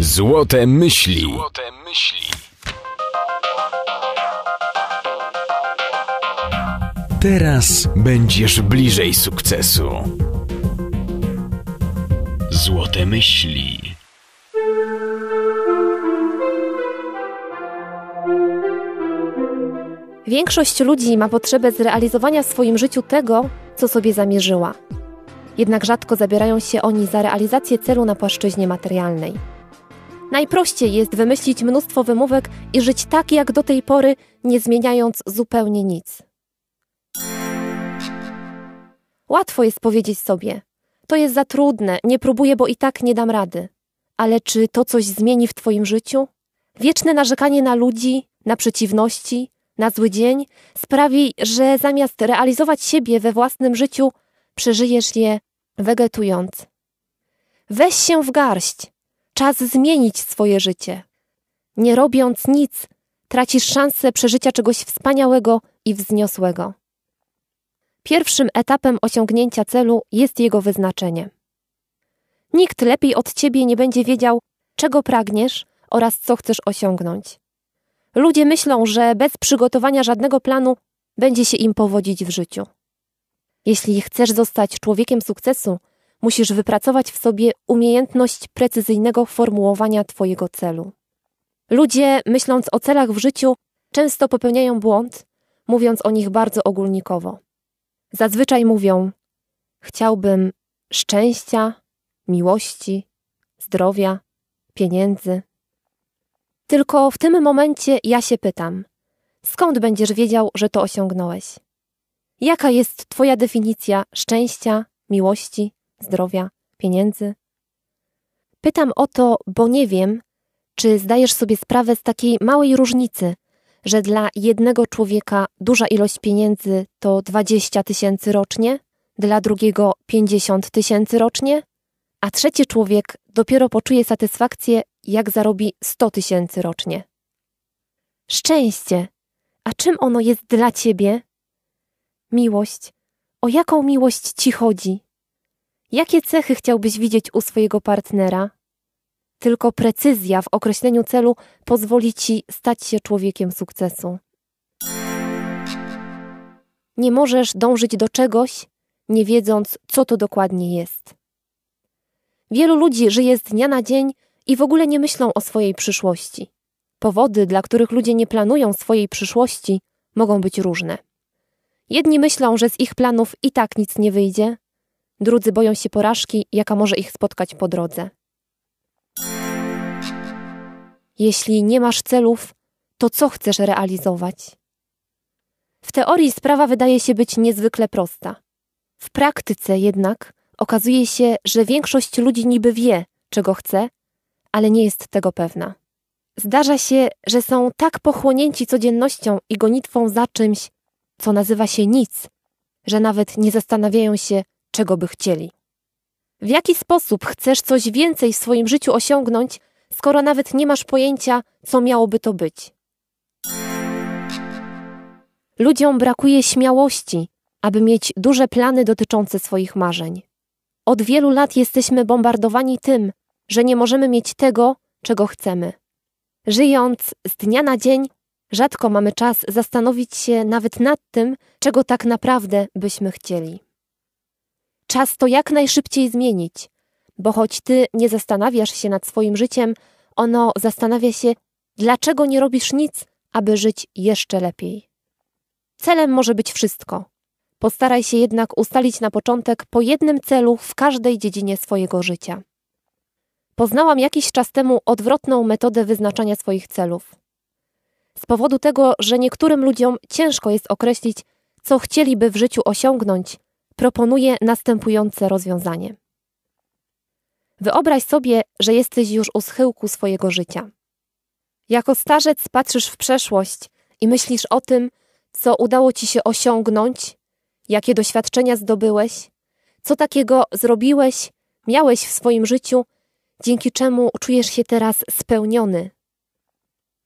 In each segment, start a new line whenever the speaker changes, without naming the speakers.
Złote myśli. Złote myśli. Teraz będziesz bliżej sukcesu. Złote myśli.
Większość ludzi ma potrzebę zrealizowania w swoim życiu tego, co sobie zamierzyła. Jednak rzadko zabierają się oni za realizację celu na płaszczyźnie materialnej. Najprościej jest wymyślić mnóstwo wymówek i żyć tak jak do tej pory, nie zmieniając zupełnie nic. Łatwo jest powiedzieć sobie: To jest za trudne, nie próbuję, bo i tak nie dam rady. Ale czy to coś zmieni w Twoim życiu? Wieczne narzekanie na ludzi, na przeciwności, na zły dzień sprawi, że zamiast realizować siebie we własnym życiu, przeżyjesz je wegetując. Weź się w garść. Czas zmienić swoje życie. Nie robiąc nic, tracisz szansę przeżycia czegoś wspaniałego i wzniosłego. Pierwszym etapem osiągnięcia celu jest jego wyznaczenie. Nikt lepiej od ciebie nie będzie wiedział, czego pragniesz oraz co chcesz osiągnąć. Ludzie myślą, że bez przygotowania żadnego planu będzie się im powodzić w życiu. Jeśli chcesz zostać człowiekiem sukcesu, musisz wypracować w sobie umiejętność precyzyjnego formułowania Twojego celu. Ludzie, myśląc o celach w życiu, często popełniają błąd, mówiąc o nich bardzo ogólnikowo. Zazwyczaj mówią: Chciałbym szczęścia, miłości, zdrowia, pieniędzy. Tylko w tym momencie ja się pytam: skąd będziesz wiedział, że to osiągnąłeś? Jaka jest Twoja definicja szczęścia, miłości, zdrowia, pieniędzy? Pytam o to, bo nie wiem, czy zdajesz sobie sprawę z takiej małej różnicy, że dla jednego człowieka duża ilość pieniędzy to 20 tysięcy rocznie, dla drugiego 50 tysięcy rocznie, a trzeci człowiek dopiero poczuje satysfakcję, jak zarobi 100 tysięcy rocznie. Szczęście. A czym ono jest dla ciebie? Miłość. O jaką miłość ci chodzi? Jakie cechy chciałbyś widzieć u swojego partnera? Tylko precyzja w określeniu celu pozwoli ci stać się człowiekiem sukcesu. Nie możesz dążyć do czegoś, nie wiedząc, co to dokładnie jest. Wielu ludzi żyje z dnia na dzień i w ogóle nie myślą o swojej przyszłości. Powody, dla których ludzie nie planują swojej przyszłości, mogą być różne. Jedni myślą, że z ich planów i tak nic nie wyjdzie, drudzy boją się porażki, jaka może ich spotkać po drodze. Jeśli nie masz celów, to co chcesz realizować? W teorii sprawa wydaje się być niezwykle prosta. W praktyce jednak okazuje się, że większość ludzi niby wie, czego chce, ale nie jest tego pewna. Zdarza się, że są tak pochłonięci codziennością i gonitwą za czymś, co nazywa się nic, że nawet nie zastanawiają się, czego by chcieli. W jaki sposób chcesz coś więcej w swoim życiu osiągnąć, skoro nawet nie masz pojęcia, co miałoby to być? Ludziom brakuje śmiałości, aby mieć duże plany dotyczące swoich marzeń. Od wielu lat jesteśmy bombardowani tym, że nie możemy mieć tego, czego chcemy. Żyjąc z dnia na dzień, rzadko mamy czas zastanowić się nawet nad tym, czego tak naprawdę byśmy chcieli. Czas to jak najszybciej zmienić, bo choć ty nie zastanawiasz się nad swoim życiem, ono zastanawia się, dlaczego nie robisz nic, aby żyć jeszcze lepiej. Celem może być wszystko. Postaraj się jednak ustalić na początek po jednym celu w każdej dziedzinie swojego życia. Poznałam jakiś czas temu odwrotną metodę wyznaczania swoich celów. Z powodu tego, że niektórym ludziom ciężko jest określić, co chcieliby w życiu osiągnąć, proponuję następujące rozwiązanie. Wyobraź sobie, że jesteś już u schyłku swojego życia. Jako starzec patrzysz w przeszłość i myślisz o tym, co udało ci się osiągnąć, jakie doświadczenia zdobyłeś, co takiego zrobiłeś, miałeś w swoim życiu, dzięki czemu czujesz się teraz spełniony.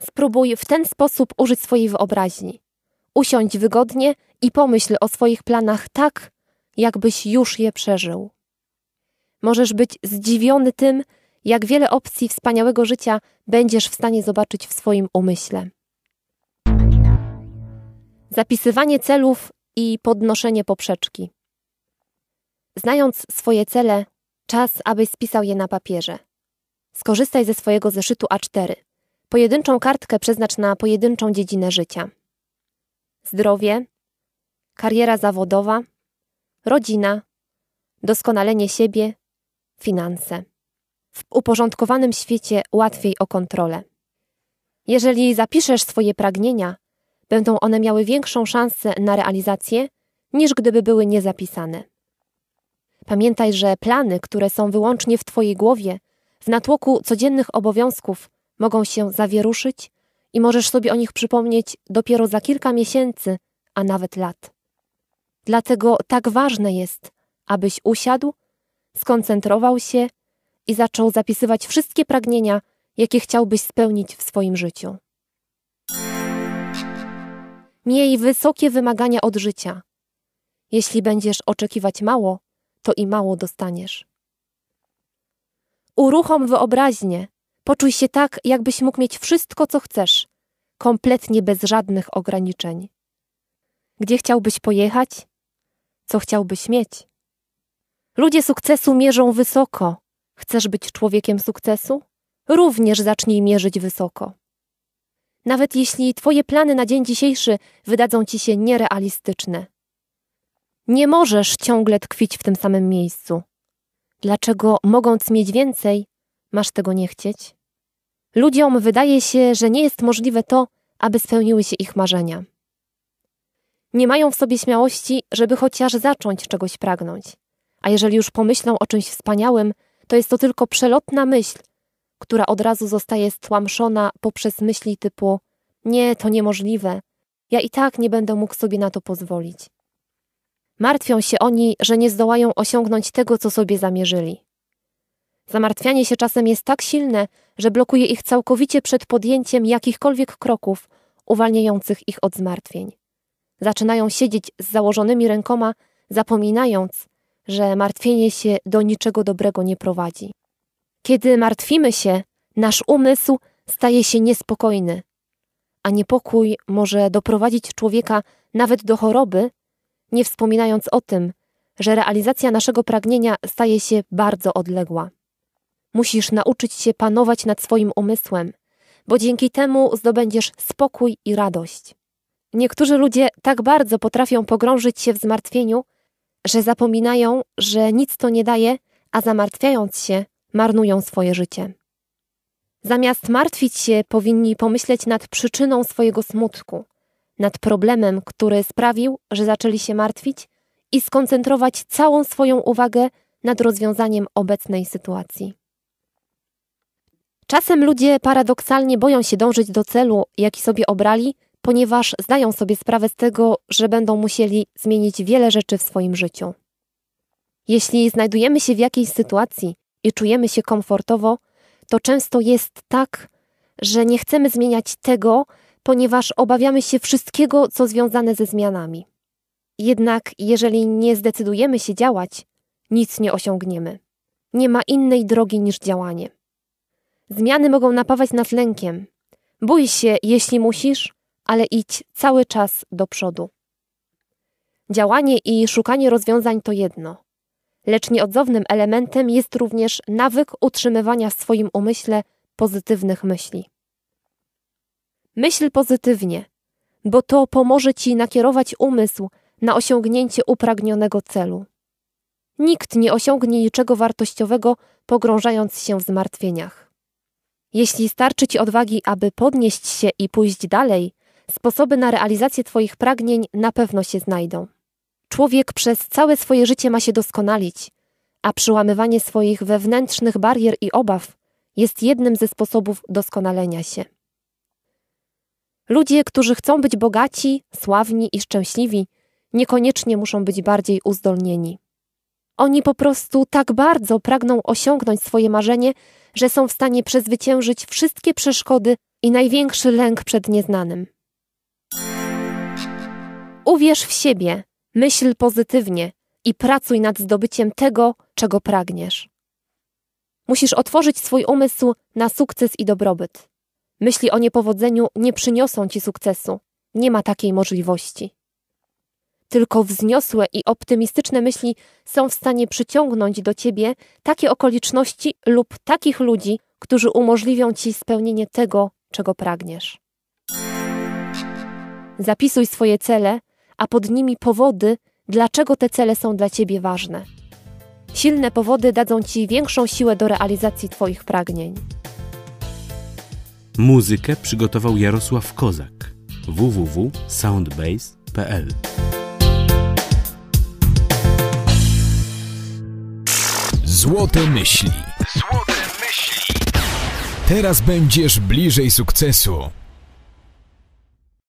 Spróbuj w ten sposób użyć swojej wyobraźni. Usiądź wygodnie i pomyśl o swoich planach tak, jakbyś już je przeżył. Możesz być zdziwiony tym, jak wiele opcji wspaniałego życia będziesz w stanie zobaczyć w swoim umyśle. Zapisywanie celów i podnoszenie poprzeczki. Znając swoje cele, czas, abyś spisał je na papierze. Skorzystaj ze swojego zeszytu A4. Pojedynczą kartkę przeznacz na pojedynczą dziedzinę życia. Zdrowie, kariera zawodowa, rodzina, doskonalenie siebie, finanse. W uporządkowanym świecie łatwiej o kontrolę. Jeżeli zapiszesz swoje pragnienia, będą one miały większą szansę na realizację, niż gdyby były niezapisane. Pamiętaj, że plany, które są wyłącznie w Twojej głowie, w natłoku codziennych obowiązków mogą się zawieruszyć i możesz sobie o nich przypomnieć dopiero za kilka miesięcy, a nawet lat. Dlatego tak ważne jest, abyś usiadł, skoncentrował się i zaczął zapisywać wszystkie pragnienia, jakie chciałbyś spełnić w swoim życiu. Miej wysokie wymagania od życia. Jeśli będziesz oczekiwać mało, to i mało dostaniesz. Uruchom wyobraźnię. Poczuj się tak, jakbyś mógł mieć wszystko, co chcesz, kompletnie bez żadnych ograniczeń. Gdzie chciałbyś pojechać? Co chciałbyś mieć? Ludzie sukcesu mierzą wysoko. Chcesz być człowiekiem sukcesu? Również zacznij mierzyć wysoko. Nawet jeśli Twoje plany na dzień dzisiejszy wydadzą Ci się nierealistyczne. Nie możesz ciągle tkwić w tym samym miejscu. Dlaczego, mogąc mieć więcej, masz tego nie chcieć? Ludziom wydaje się, że nie jest możliwe to, aby spełniły się ich marzenia. Nie mają w sobie śmiałości, żeby chociaż zacząć czegoś pragnąć. A jeżeli już pomyślą o czymś wspaniałym, to jest to tylko przelotna myśl, która od razu zostaje stłamszona poprzez myśli typu: Nie, to niemożliwe, ja i tak nie będę mógł sobie na to pozwolić. Martwią się oni, że nie zdołają osiągnąć tego, co sobie zamierzyli. Zamartwianie się czasem jest tak silne, że blokuje ich całkowicie przed podjęciem jakichkolwiek kroków uwalniających ich od zmartwień. Zaczynają siedzieć z założonymi rękoma, zapominając, że martwienie się do niczego dobrego nie prowadzi. Kiedy martwimy się, nasz umysł staje się niespokojny, a niepokój może doprowadzić człowieka nawet do choroby, nie wspominając o tym, że realizacja naszego pragnienia staje się bardzo odległa. Musisz nauczyć się panować nad swoim umysłem, bo dzięki temu zdobędziesz spokój i radość. Niektórzy ludzie tak bardzo potrafią pogrążyć się w zmartwieniu, że zapominają, że nic to nie daje, a zamartwiając się, marnują swoje życie. Zamiast martwić się, powinni pomyśleć nad przyczyną swojego smutku, nad problemem, który sprawił, że zaczęli się martwić i skoncentrować całą swoją uwagę nad rozwiązaniem obecnej sytuacji. Czasem ludzie paradoksalnie boją się dążyć do celu, jaki sobie obrali, ponieważ zdają sobie sprawę z tego, że będą musieli zmienić wiele rzeczy w swoim życiu. Jeśli znajdujemy się w jakiejś sytuacji i czujemy się komfortowo, to często jest tak, że nie chcemy zmieniać tego, ponieważ obawiamy się wszystkiego, co związane ze zmianami. Jednak jeżeli nie zdecydujemy się działać, nic nie osiągniemy. Nie ma innej drogi niż działanie. Zmiany mogą napawać nas lękiem. Bój się, jeśli musisz, ale idź cały czas do przodu. Działanie i szukanie rozwiązań to jedno, lecz nieodzownym elementem jest również nawyk utrzymywania w swoim umyśle pozytywnych myśli. Myśl pozytywnie, bo to pomoże ci nakierować umysł na osiągnięcie upragnionego celu. Nikt nie osiągnie niczego wartościowego, pogrążając się w zmartwieniach. Jeśli starczy ci odwagi, aby podnieść się i pójść dalej, sposoby na realizację Twoich pragnień na pewno się znajdą. Człowiek przez całe swoje życie ma się doskonalić, a przyłamywanie swoich wewnętrznych barier i obaw jest jednym ze sposobów doskonalenia się. Ludzie, którzy chcą być bogaci, sławni i szczęśliwi, niekoniecznie muszą być bardziej uzdolnieni. Oni po prostu tak bardzo pragną osiągnąć swoje marzenie, że są w stanie przezwyciężyć wszystkie przeszkody i największy lęk przed nieznanym. Uwierz w siebie, myśl pozytywnie i pracuj nad zdobyciem tego, czego pragniesz. Musisz otworzyć swój umysł na sukces i dobrobyt. Myśli o niepowodzeniu nie przyniosą ci sukcesu. Nie ma takiej możliwości. Tylko wzniosłe i optymistyczne myśli są w stanie przyciągnąć do ciebie takie okoliczności lub takich ludzi, którzy umożliwią ci spełnienie tego, czego pragniesz. Zapisuj swoje cele, a pod nimi powody, dlaczego te cele są dla ciebie ważne. Silne powody dadzą ci większą siłę do realizacji twoich pragnień.
Muzykę przygotował Jarosław Kozak www.soundbase.pl
Złote myśli. Złote myśli. Teraz będziesz bliżej sukcesu.